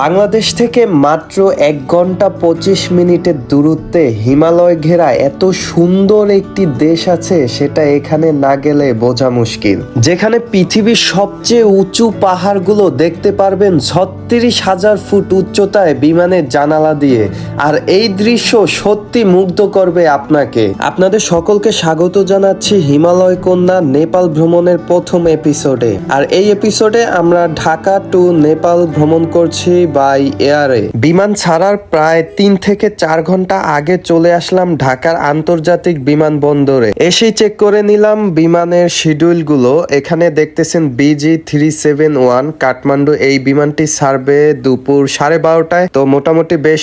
বাংলাদেশ থেকে মাত্র এক ঘণ্টা পঁচিশ মিনিটের দূরত্বে হিমালয় ঘেরা এত সুন্দর একটি দেশ আছে, সেটা এখানে না গেলে বোঝা মুশকিল। যেখানে পৃথিবীর সবচেয়ে উঁচু পাহাড়গুলো দেখতে পারবেন ছত্রিশ হাজার ফুট উচ্চতায় বিমানের জানালা দিয়ে। আর এই দৃশ্য সত্যি মুগ্ধ করবে আপনাকে। আপনাদের সকলকে স্বাগত জানাচ্ছি হিমালয় কন্যা নেপাল ভ্রমণের প্রথম এপিসোডে আর এই এপিসোডে আমরা ঢাকা টু নেপাল ভ্রমণ করছি বাই এয়ারে বিমান ছাড়ার প্রায় তিন থেকে চার ঘণ্টা আগে চলে আসলাম ঢাকার আন্তর্জাতিক বিমানবন্দরে। এসেই চেক করে নিলাম বিমানের শিডিউলগুলো এখানে দেখতেছেন BG three seven one Kathmandu এই বিমানটি ছাড়বে দুপুর সাড়ে বারোটায়। তো মোটামুটি বেশ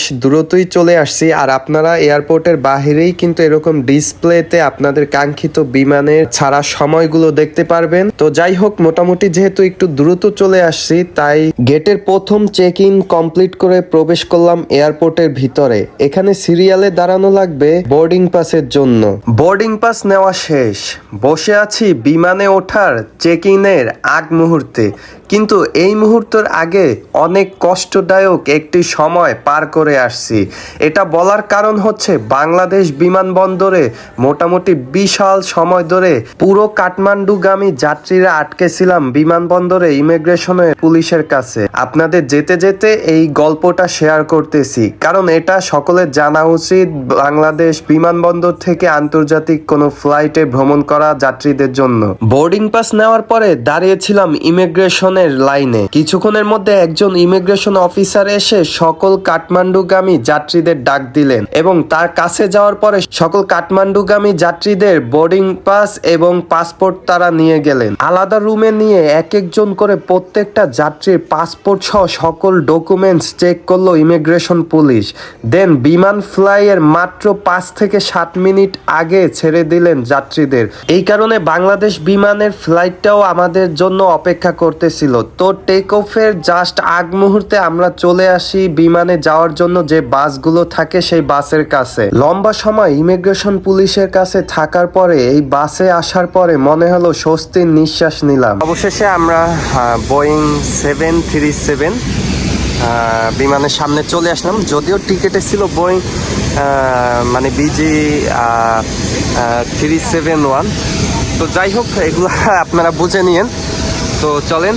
দ্রুতই চলে আসছি। আর আপনারা এয়ারপোর্টের বাহিরেই কিন্তু এরকম ডিসপ্লেতে আপনাদের কাঙ্ক্ষিত বিমানের ছাড়া সময়গুলো দেখতে পারবেন। তো যাই হোক, মোটামুটি যেহেতু একটু দ্রুত চলে আসছি, তাই গেটের প্রথম চেক ইন কমপ্লিট করে প্রবেশ করলাম এয়ারপোর্টের ভিতরে। এখানে সিরিয়ালে দাঁড়ানো লাগবে বোর্ডিং পাসের জন্য। বোর্ডিং পাস নেওয়া শেষ। বসে আছি বিমানে ওঠার চেক ইনের আগ মুহূর্তে। কিন্তু এই মুহূর্তের আগে অনেক কষ্টদায়ক একটি সময় পার করে আসছি। এটা বলার কারণ হচ্ছে বাংলাদেশ বিমানবন্দরে মোটামুটি বিশাল সময় ধরে পুরো কাঠমান্ডুগামী যাত্রীরা আটকে ছিলাম বিমানবন্দরে ইমিগ্রেশনের পুলিশের কাছে। আপনাদের যেতে যেতে এই গল্পটা শেয়ার করতেছি। কারণ এটা সকলের জানা উচিত, বাংলাদেশ বিমানবন্দর থেকে আন্তর্জাতিক কোনো ফ্লাইটে ভ্রমণ করা যাত্রীদের জন্য। বোর্ডিং পাস নেওয়ার পরে দাঁড়িয়েছিলাম ইমিগ্রেশনের লাইনে। কিছুক্ষণের মধ্যে একজন ইমিগ্রেশন অফিসার এসে সকল কাঠমান্ডুগামী যাত্রীদের ডাক দিলেন এবং তার কাছে যাওয়ার পরে সকল কাঠমান্ডুগামী যাত্রীদের বোর্ডিং পাস এবং পাসপোর্ট তারা নিয়ে গেলেন। আলাদা রুমে নিয়ে এক একজন করে প্রত্যেকটা যাত্রীর পাসপোর্ট সহ সকল ডকুমেন্টস চেক করল ইমিগ্রেশন পুলিশ। দেন বিমান ফ্লাইয়ের মাত্র পাঁচ থেকে সাত মিনিট আগে ছেড়ে দিলেন যাত্রীদের। এই কারণে বাংলাদেশ বিমানের ফ্লাইটটাও আমাদের জন্য অপেক্ষা করতেছিল। তো টেক অফের জাস্ট আগ মুহূর্তে আমরা চলে আসি বিমানে যাওয়ার জন্য যে বাসগুলো থাকে সেই বাসের কাছে। লম্বা সময় ইমিগ্রেশন পুলিশের কাছে থাকার পরে এই বাসে আসার পরে মনে হলো স্বস্তির নিঃশ্বাস নিলাম। অবশেষে আমরা বোয়িং সেভেন থ্রি সেভেন বিমানের সামনে চলে আসলাম। যদিও টিকেটে ছিল বোয়িং মানে বিজি থ্রি সেভেন ওয়ান তো যাই হোক, এগুলো আপনারা বুঝে নিয়েন। তো চলেন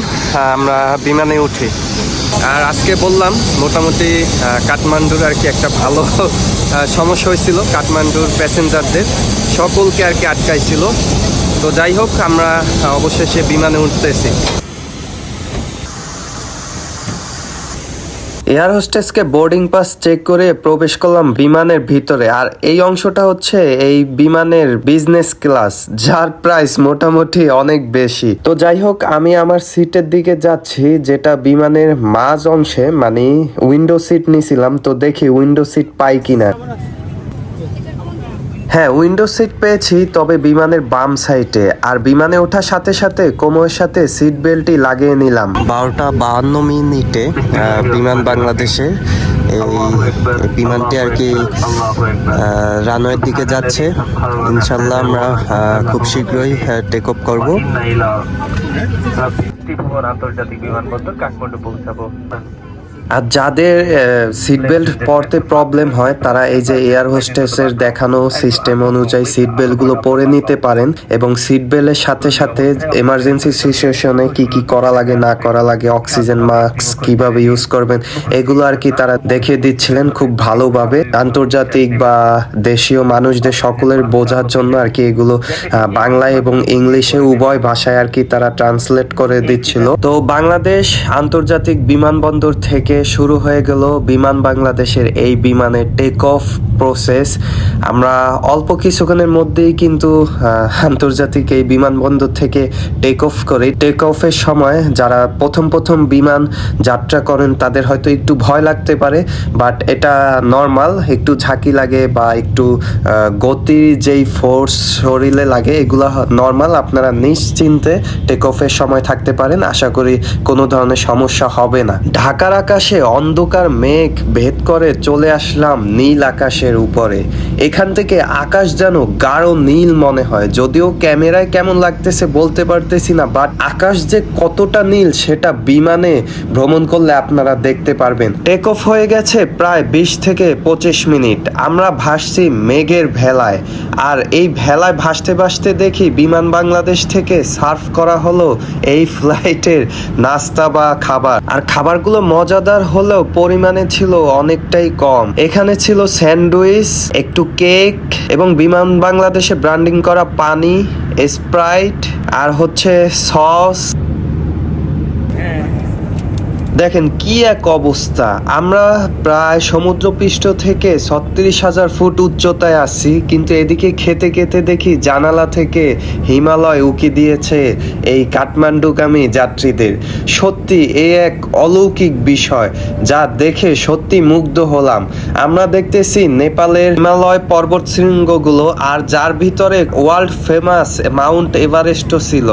আমরা বিমানে উঠি। আর আজকে বললাম, মোটামুটি কাঠমান্ডুর আর কি একটা ভালো সমস্যা হয়েছিল, কাঠমান্ডুর প্যাসেঞ্জারদের সকলকে আর কি আটকাইছিল। তো যাই হোক, আমরা অবশেষে বিমানে উঠতেছি। এয়ার হোস্টেসকে বোর্ডিং পাস চেক করে প্রবেশ করলাম বিমানের ভিতরে। আর এই অংশটা হচ্ছে এই বিমানের বিজনেস ক্লাস যার প্রাইস মোটামুটি অনেক বেশি। তো যাই হোক, আমি আমার সিটের দিকে যাচ্ছি, যেটা বিমানের মাঝ অংশে মানে উইন্ডো সিট নিছিলাম, তো দেখি উইন্ডো সিট পাই কিনা। হ্যাঁ উইন্ডো সিট পেয়েছি তবে বিমানের বাম সাইডে আর বিমানে ওঠার সাথে সাথে কোমরের সাথে সিট বেল্টটি লাগিয়ে নিলাম। বারোটা বাহান্ন মিনিটে বিমান বাংলাদেশে এই বিমানটি আর কি রানওয়ের দিকে যাচ্ছে। ইনশাল্লাহ আমরা খুব শীঘ্রই টেক অফ করব। আন্তর্জাতিক বিমানবন্দর কাঠমান্ডু পৌঁছাবো। আর যাদের সিট বেল্ট পরতে প্রবলেম হয়, তারা এই যে এয়ার হোস্টেসের দেখানো সিস্টেম অনুযায়ী সিট বেল্টগুলো পরে নিতে পারেন এবং সিট বেল্টের সাথে সাথে এমার্জেন্সি সিচুয়েশনে কি কি করা লাগে, না করা লাগে অক্সিজেন মাস্ক কীভাবে ইউজ করবেন, এগুলো আর কি তারা দেখিয়ে দিচ্ছিলেন খুব ভালোভাবে। আন্তর্জাতিক বা দেশীয় মানুষদের সকলের বোঝার জন্য আর কি এগুলো বাংলায় এবং ইংলিশে উভয় ভাষায় আর কি তারা ট্রান্সলেট করে দিচ্ছিল। তো বাংলাদেশ আন্তর্জাতিক বিমানবন্দর থেকে শুরু হয়ে গেল বিমান বাংলাদেশের এই বিমানের টেক অফ প্রসেস আমরা অল্প কিছুক্ষণের মধ্যেই কিন্তু আন্তর্জাতিক এই বিমানবন্দর থেকে টেক অফ করি। টেক অফের সময় যারা প্রথম প্রথম বিমান যাত্রা করেন, তাদের হয়তো একটু ভয় লাগতে পারে বাট এটা নর্মাল একটু ঝাঁকি লাগে বা একটু গতির যেই ফোর্স শরীরে লাগে, এগুলো নর্মাল আপনারা নিশ্চিন্তে টেক অফের সময় থাকতে পারেন। আশা করি কোনো ধরনের সমস্যা হবে না। ঢাকার আকাশে অন্ধকার মেঘ ভেদ করে চলে আসলাম নীল আকাশের উপরে। এখান থেকে আকাশ যেন গাঢ় নীল মনে হয়। যদিও ক্যামেরায় কেমন লাগতেছে বলতে পারতেছি না বাট আকাশ যে কতটা নীল সেটা বিমানে ভ্রমণ করলে আপনারা দেখতে পারবেন। টেক অফ হয়ে গেছে প্রায় বিশ থেকে পঁচিশ মিনিট। আমরা ভাসছি মেঘের ভেলায়। আর এই ভেলায় ভাসতে ভাসতে দেখি বিমান বাংলাদেশ থেকে সার্ভ করা হলো এই ফ্লাইটের নাস্তা বা খাবার। আর খাবারগুলো মজাদার হলেও পরিমাণে ছিল অনেকটাই কম। এখানে ছিল স্যান্ডউইচ, একটু কেক এবং বিমান বাংলাদেশে ব্র্যান্ডিং করা পানি স্প্রাইট আর হচ্ছে সস দেখেন কি এক অবস্থা। আমরা প্রায় সমুদ্রপৃষ্ঠ থেকে ছত্রিশ হাজার ফুট উচ্চতায় আছি, কিন্তু এদিকে খেতে খেতে দেখি জানালা থেকে হিমালয় উকি দিয়েছে এই কাঠমান্ডুগামী যাত্রীদের। সত্যি, এ এক অলৌকিক বিষয় যা দেখে সত্যি মুগ্ধ হলাম। আমরা দেখতেছি নেপালের হিমালয় পর্বত শৃঙ্গগুলো আর যার ভিতরে ওয়ার্ল্ড ফেমাস মাউন্ট এভারেস্টও ছিল।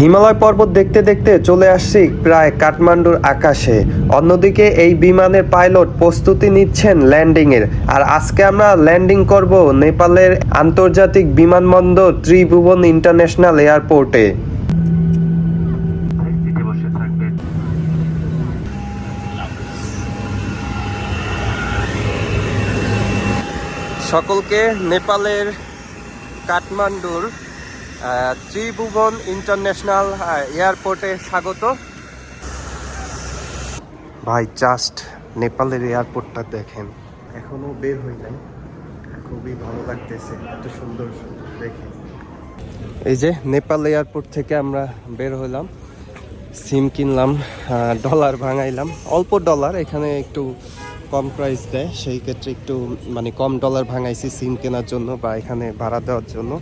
হিমালয় পর্বত দেখতে দেখতে চলে আসছি প্রায় কাঠমান্ডুর আকাশে। অন্যদিকে এই বিমানের পাইলট প্রস্তুতি নিচ্ছেন ল্যান্ডিং এর আর আজকে আমরা ল্যান্ডিং করব নেপালের আন্তর্জাতিক বিমানবন্দর ত্রিভুবন ইন্টারন্যাশনাল এয়ারপোর্টে। সকলকে নেপালের কাঠমান্ডুর ত্রিভুবন ইন্টারন্যাশনাল এয়ারপোর্টে স্বাগত। ভাই জাস্ট নেপালের এয়ারপোর্টটা দেখেন। এখনও বের হই নাই। খুবই ভালো লাগতেছে, এত সুন্দর দেখে। এই যে নেপাল এয়ারপোর্ট থেকে আমরা বের হলাম সিম কিনলাম ডলার ভাঙাইলাম। অল্প ডলার, এখানে একটু কম প্রাইস দেয়। সেই ক্ষেত্রে একটু মানে কম ডলার ভাঙাইছি সিম কেনার জন্য বা এখানে ভাড়া দেওয়ার জন্য।